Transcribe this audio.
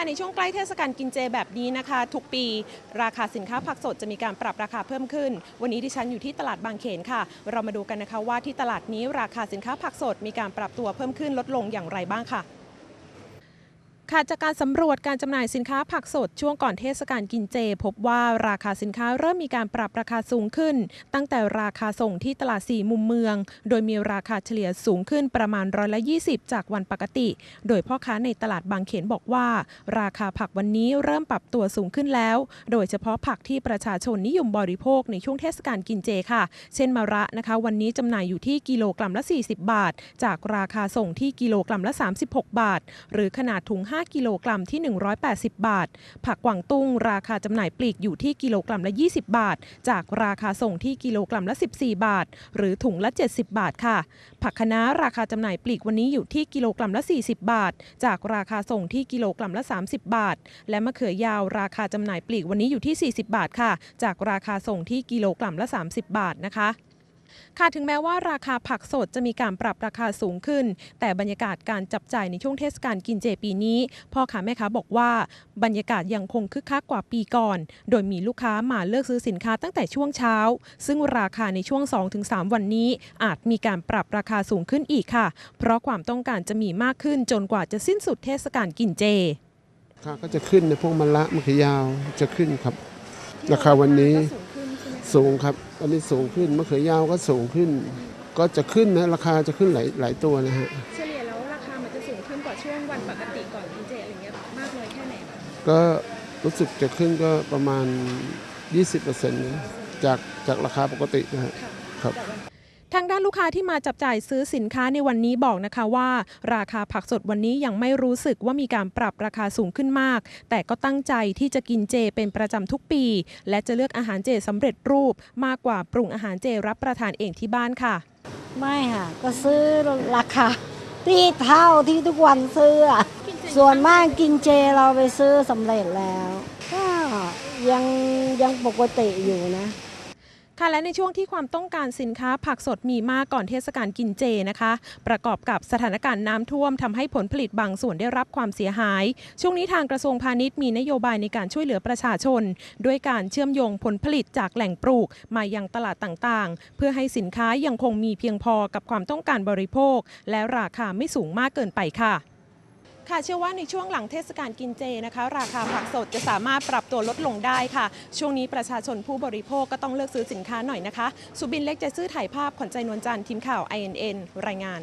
ค่ะในช่วงใกล้เทศกาลกินเจแบบนี้นะคะ ทุกปีราคาสินค้าผักสดจะมีการปรับราคาเพิ่มขึ้น วันนี้ดิฉันอยู่ที่ตลาดบางเขนค่ะ เรามาดูกันนะคะว่าที่ตลาดนี้ราคาสินค้าผักสดมีการปรับตัวเพิ่มขึ้นลดลงอย่างไรบ้างค่ะ ค่ะจากการสำรวจการจำหน่ายสินค้าผักสดช่วงก่อนเทศกาลกินเจ พบว่าราคาสินค้าเริ่มมีการปรับราคาสูงขึ้น ตั้งแต่ราคาส่งที่ตลาดสี่มุมเมือง โดยมีราคาเฉลี่ยสูงขึ้นประมาณร้อยละ20 จากวันปกติ โดยพ่อค้าในตลาดบางเขนบอกว่า ราคาผักวันนี้เริ่มปรับตัวสูงขึ้นแล้ว โดยเฉพาะผักที่ประชาชนนิยมบริโภคในช่วงเทศกาลกินเจค่ะ เช่นมะระนะคะ วันนี้จำหน่ายอยู่ที่กิโลกรัมละ 40 บาท จากราคาส่งที่กิโลกรัมละ 36 บาท หรือขนาดถุง5กิโลกรัมที่ 180 บาท ผักกวางตุ้งราคาจำหน่ายปลีกอยู่ที่กิโลกรัมละ 20 บาท จากราคาส่งที่กิโลกรัมละ 14 บาท หรือถุงละ 70 บาทค่ะ ผักคะน้าราคาจำหน่ายปลีกวันนี้อยู่ที่กิโลกรัมละ 40 บาท จากราคาส่งที่กิโลกรัมละ 30 บาท และมะเขือยาวราคาจำหน่ายปลีกวันนี้อยู่ที่ 40 บาทค่ะ จากราคาส่งที่กิโลกรัมละ 30 บาทนะคะ ค่ะถึงแม้ว่าราคาผักสดจะมีการปรับราคาสูงขึ้น แต่บรรยากาศการจับจ่ายในช่วงเทศกาลกินเจปีนี้พ่อค้าแม่ค้าบอกว่าบรรยากาศยังคงคึกคักกว่าปีก่อน โดยมีลูกค้ามาเลือกซื้อสินค้าตั้งแต่ช่วงเช้า ซึ่งราคาในช่วง 2-3 วันนี้ อาจมีการปรับราคาสูงขึ้นอีกค่ะ เพราะความต้องการจะมีมากขึ้นจนกว่าจะสิ้นสุดเทศกาลกินเจราคาก็จะขึ้นในพวกมะละมะเขือยาวจะขึ้นครับ ราคาวันนี้ สูงครับวันนี้สูงขึ้นมะเขือยาวก็สูงขึ้น ก็จะขึ้นนะราคาจะขึ้นหลายหลายตัวนะฮะเฉลี่ยแล้วราคามันจะสูงขึ้นกว่าช่วงวันปกติก่อนกินเจอะไรเงี้ยมากเลยแค่ไหนก็รู้สึกจะขึ้นก็ประมาณ 20%นะจากจากราคาปกตินะฮะครับ ทางด้านลูกค้าที่มาจับจ่ายซื้อสินค้าในวันนี้บอกนะคะว่า ราคาผักสดวันนี้ยังไม่รู้สึกว่ามีการปรับราคาสูงขึ้นมาก แต่ก็ตั้งใจที่จะกินเจเป็นประจำทุกปี และจะเลือกอาหารเจสำเร็จรูป มากกว่าปรุงอาหารเจรับประทานเองที่บ้านค่ะ ไม่ค่ะ ก็ซื้อราคาที่เท่าที่ทุกวันซื้ออะส่วนมากกินเจเราไปซื้อสำเร็จแล้ว ก็ยังยังปกติอยู่นะ ค่ะและในช่วงที่ความต้องการสินค้าผักสดมีมากก่อนเทศกาลกินเจนะคะ ประกอบกับสถานการณ์น้ำท่วมทำให้ผลผลิตบางส่วนได้รับความเสียหาย ช่วงนี้ทางกระทรวงพาณิชย์มีนโยบายในการช่วยเหลือประชาชน ด้วยการเชื่อมโยงผลผลิตจากแหล่งปลูก มายังตลาดต่างๆ เพื่อให้สินค้ายังคงมีเพียงพอกับความต้องการบริโภค และราคาไม่สูงมากเกินไปค่ะ ค่ะเชื่อว่าในช่วงหลังเทศกาลกินเจนะคะ ราคาผักสดจะสามารถปรับตัวลดลงได้ค่ะ ช่วงนี้ประชาชนผู้บริโภคก็ต้องเลือกซื้อสินค้าหน่อยนะคะ สุบินเล็กใจซื้อถ่ายภาพขวัญใจนวลจันทร์ทีมข่าว INN รายงาน